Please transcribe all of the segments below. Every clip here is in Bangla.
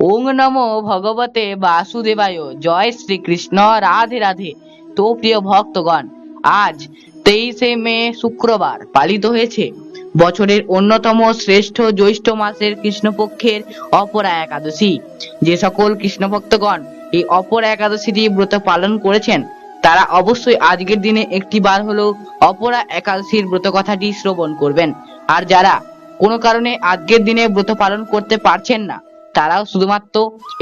ওং নমো ভগবতে বাসুদেবায়। জয় শ্রীকৃষ্ণ, রাধে রাধে। তো প্রিয় ভক্তগণ, আজ তেইশে মে শুক্রবার পালিত হয়েছে বছরের অন্যতম শ্রেষ্ঠ জ্যৈষ্ঠ মাসের কৃষ্ণপক্ষের অপরা একাদশী। যে সকল কৃষ্ণ ভক্তগণ এই অপরা একাদশীটি ব্রত পালন করেছেন, তারা অবশ্যই আজকের দিনে একটি বার হলেও অপরা একাদশীর ব্রত কথাটি শ্রবণ করবেন। আর যারা কোনো কারণে আজকের দিনে ব্রত পালন করতে পারছেন না তারাও শুধুমাত্র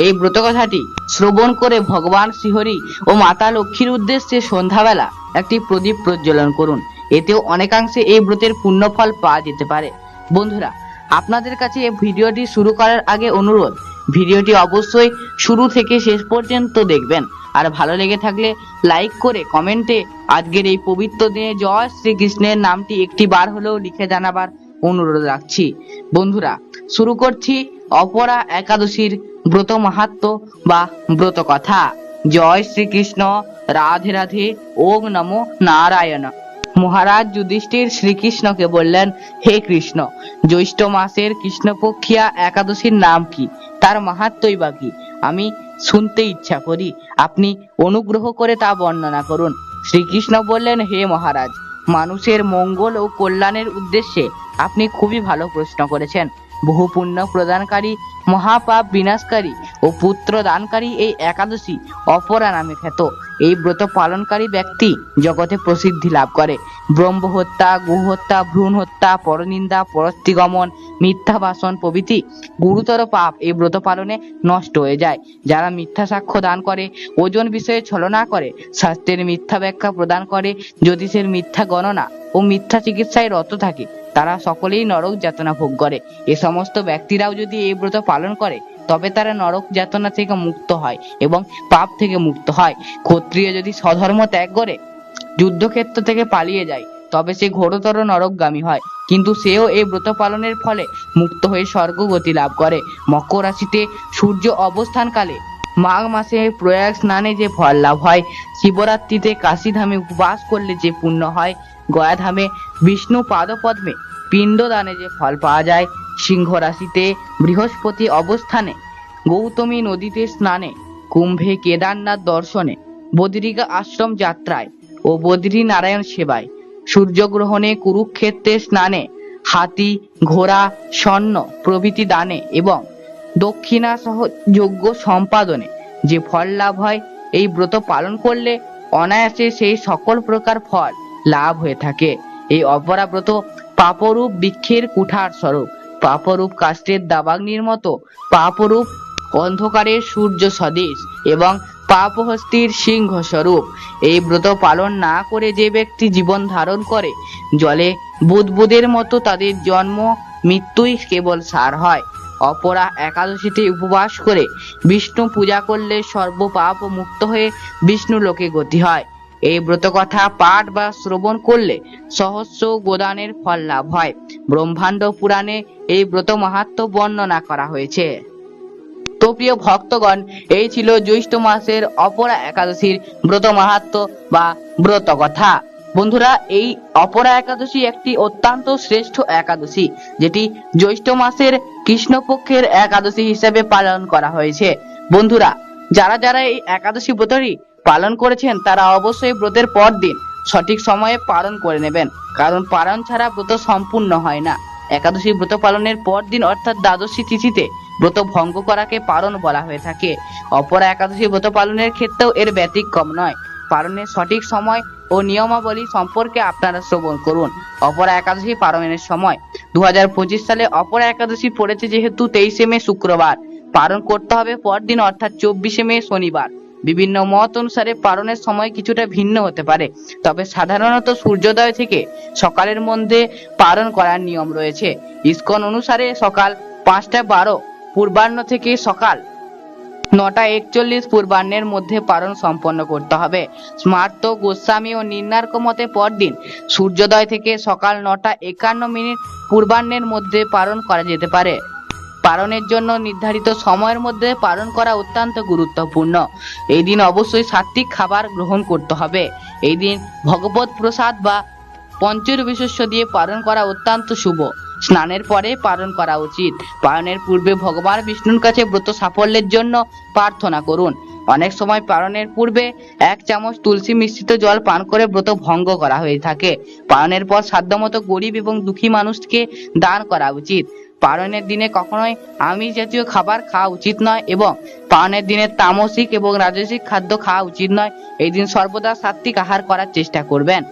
এই ব্রত কথাটি শ্রবণ করে ভগবান শ্রীহরি ও মাতা লক্ষ্মীর উদ্দেশ্যে সন্ধ্যাবেলা একটি প্রদীপ প্রজ্বলন করুন। এতেও অনেকাংশে এই ব্রতের পুণ্যফল পাওয়া যেতে পারে। বন্ধুরা, আপনাদের কাছে এই ভিডিওটি শুরু করার আগে অনুরোধ, ভিডিওটি অবশ্যই শুরু থেকে শেষ পর্যন্ত দেখবেন। আর ভালো লেগে থাকলে লাইক করে কমেন্টে আজকের এই পবিত্র দিনে জয় শ্রীকৃষ্ণের নামটি একটি বার হলেও লিখে জানাবার অনুরোধ রাখছি। বন্ধুরা, শুরু করছি অপরা একাদশীর ব্রত মাহাত্ম বা ব্রত কথা। জয় শ্রীকৃষ্ণ, রাধে রাধে, ওং নমো নারায়ণ। মহারাজ যুধিষ্ঠির শ্রীকৃষ্ণকে বললেন, হে কৃষ্ণ, জ্যৈষ্ঠ মাসের কৃষ্ণপক্ষিয়া একাদশীর নাম কি? তার মাহাত্মই বা কি? আমি শুনতে ইচ্ছা করি। আপনি অনুগ্রহ করে তা বর্ণনা করুন। শ্রীকৃষ্ণ বললেন, হে মহারাজ মানুষের মঙ্গল ও কল্যাণের উদ্দেশ্যে আপনি খুবই ভালো প্রশ্ন করেছেন। বহু পুণ্য প্রদানকারী, মহাপাপ বিনাশকারী ও পুত্র দানকারী এই একাদশী অপরা নামে খ্যাত। এই ব্রত পালনকারী ব্যক্তি জগতে প্রসিদ্ধি লাভ করে। ব্রহ্ম হত্যা গো হত্যা ভ্রূণ হত্যা পরনিন্দা, পরস্তিগমন মিথ্যা ভাষণ প্রভৃতি গুরুতর পাপ এই ব্রত পালনে নষ্ট হয়ে যায়। যারা মিথ্যা সাক্ষ্য দান করে, ওজন বিষয়ে ছলনা করে স্বাস্থ্যের মিথ্যা ব্যাখ্যা প্রদান করে, জ্যোতিষের মিথ্যা গণনা ও মিথ্যা চিকিৎসায় রত থাকে, তারা সকলেই নরক যাতনা ভোগ করে। এ সমস্ত ব্যক্তিরাও যদি এই ব্রত পালন করে তবে তারা নরক যাতনা থেকে মুক্ত হয় এবং পাপ থেকে মুক্ত হয়। ক্ষত্রিয় যদি স্বধর্ম ত্যাগ করে, যুদ্ধক্ষেত্র থেকে পালিয়ে যায়, তবে সে ঘোরতর নরকগামী হয়। কিন্তু সেও এই ব্রত পালনের ফলে মুক্ত হয়ে স্বর্গগতি লাভ করে। মকর রাশিতে সূর্য অবস্থানকালে মাঘ মাসে প্রয়াগ স্নানে যে ফল লাভ হয়, শিবরাত্রিতে কাশীধামে উপবাস করলে যে পুণ্য হয়, গয়াধামে বিষ্ণু পাদপদ্মে পিণ্ডদানে যে ফল পাওয়া যায় সিংহ রাশিতে বৃহস্পতি অবস্থানে, গৌতমী নদীতে স্নানে, কুম্ভে কেদারনাথ দর্শনে, বদ্রিকা আশ্রম যাত্রায় ও বদ্রী নারায়ণ সেবায়, সূর্যগ্রহণে কুরুক্ষেত্রে স্নানে, হাতি, ঘোড়া, স্বর্ণ প্রভৃতি দানে এবং দক্ষিণা সহ যজ্ঞ সম্পাদনে যে ফল লাভ হয়, এই ব্রত পালন করলে অনায়াসে সেই সকল প্রকার ফল লাভ হয়ে থাকে। এই অপরা ব্রত পাপরূপ বৃক্ষের কুঠার স্বরূপ। পাপরূপ কাষ্টের দাবাগ্নির মতো পাপরূপ অন্ধকারের সূর্য সদৃশ এবং পাপহস্তির সিংহ স্বরূপ এই ব্রত পালন না করে যে ব্যক্তি জীবন ধারণ করে, জলে বুদবুদের মতো তাদের জন্ম, মৃত্যুই কেবল সার হয়। অপরা একাদশীতে উপবাস করে বিষ্ণু পূজা করলে সর্বপাপ মুক্ত হয়ে বিষ্ণু লোকে গতি হয়। এই ব্রত কথা পাঠ বা শ্রবণ করলে সহস্র গোদানের ফল লাভ হয়। ব্রহ্মাণ্ড পুরাণে এই ব্রত মাহাত্ম বর্ণনা করা হয়েছে। তো প্রিয় ভক্তগণ, এই ছিল জ্যৈষ্ঠ মাসের অপরা একাদশীর ব্রত মাহাত্ম বা ব্রত কথা বন্ধুরা, এই অপরা একাদশী একটি অত্যন্ত শ্রেষ্ঠ একাদশী, যেটি জ্যৈষ্ঠ মাসের কৃষ্ণপক্ষের একাদশী হিসেবে পালন করা হয়েছে। বন্ধুরা, যারা যারা এই একাদশী ব্রতটি পালন করেছেন, তারা অবশ্যই ব্রতের পর দিন সঠিক সময়ে পালন করে নেবেন। কারণ পালন ছাড়া ব্রত সম্পূর্ণ হয় না। একাদশী ব্রত পালনের পর দিন অর্থাৎ দ্বাদশী তিথিতে ব্রত ভঙ্গ করাকে পালন বলা হয়ে থাকে। অপর একাদশী ব্রত পালনের ক্ষেত্রেও এর ব্যতিক্রম নয়। পালনের সঠিক সময় ও নিয়মাবলী সম্পর্কে আপনারা শ্রবণ করুন। অপর একাদশী পালনের সময় দু হাজার পঁচিশ সালে অপর একাদশী পড়েছে যেহেতু তেইশে মে শুক্রবার। পালন করতে হবে পরদিন অর্থাৎ চব্বিশে মে শনিবার। বিভিন্ন মত অনুসারে পালনের সময় কিছুটা ভিন্ন হতে পারে। তবে সাধারণত সূর্যোদয় থেকে সকালের মধ্যে পালন করার নিয়ম রয়েছে। ইস্কন অনুসারে সকাল পাঁচটা বারো, পূর্বাহ্ন থেকে সকাল নটা একচল্লিশ পূর্বাহ্নের মধ্যে পালন সম্পন্ন করতে হবে। স্মার্ত গোস্বামী ও নির্ণার্ক মতে পরদিন সূর্যোদয় থেকে সকাল নটা একান্ন মিনিট পূর্বাহ্নের মধ্যে পালন করা যেতে পারে। পালনের জন্য নির্ধারিত সময়ের মধ্যে পালন করা অত্যন্ত গুরুত্বপূর্ণ। এই দিন অবশ্যই সাত্বিক খাবার গ্রহণ করতে হবে। এই দিন ভগবত প্রসাদ বা পঞ্চরবিশস্য দিয়ে পালন করা অত্যন্ত শুভ। স্নানের পরে পালন করা উচিত। পালনের পূর্বে ভগবান বিষ্ণুর কাছে ব্রত সাফল্যের জন্য প্রার্থনা করুন। অনেক সময় পালনের পূর্বে এক চামচ তুলসী মিশ্রিত জল পান করে ব্রত ভঙ্গ করা হয়ে থাকে। পালনের পর সাধ্যমতো গরিব এবং দুঃখী মানুষকে দান করা উচিত। পালনের দিনে কখনোই আমিষ জাতীয় খাবার খাওয়া উচিত নয় এবং পালনের দিনে তামসিক এবং রাজসিক খাদ্য খাওয়া উচিত নয়। এই দিন সর্বদা সাত্বিক আহার করার চেষ্টা করবেন।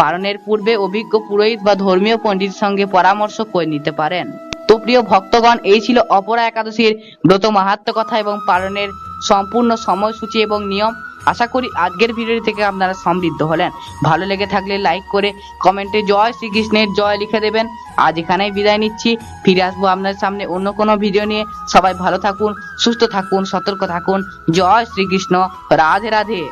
পারণের পূর্বে অভিজ্ঞ পুরোহিত বা ধর্মীয় পণ্ডিতের সঙ্গে পরামর্শ করে নিতে পারেন। তো প্রিয় ভক্তগণ, এই ছিল অপরা একাদশীর ব্রত মাহাত্ম কথা এবং পালনের সম্পূর্ণ সময়সূচি এবং নিয়ম। আশা করি আজকের ভিডিও থেকে আপনারা সমৃদ্ধ হলেন। ভালো লেগে থাকলে লাইক করে কমেন্টে জয় শ্রীকৃষ্ণের জয় লিখে দেবেন। আজ এখানেই বিদায় নিচ্ছি। ফিরে আসব আপনার সামনে অন্য কোনো ভিডিও নিয়ে। সবাই ভালো থাকুন, সুস্থ থাকুন, সতর্ক থাকুন। জয় শ্রীকৃষ্ণ। রাধে রাধে।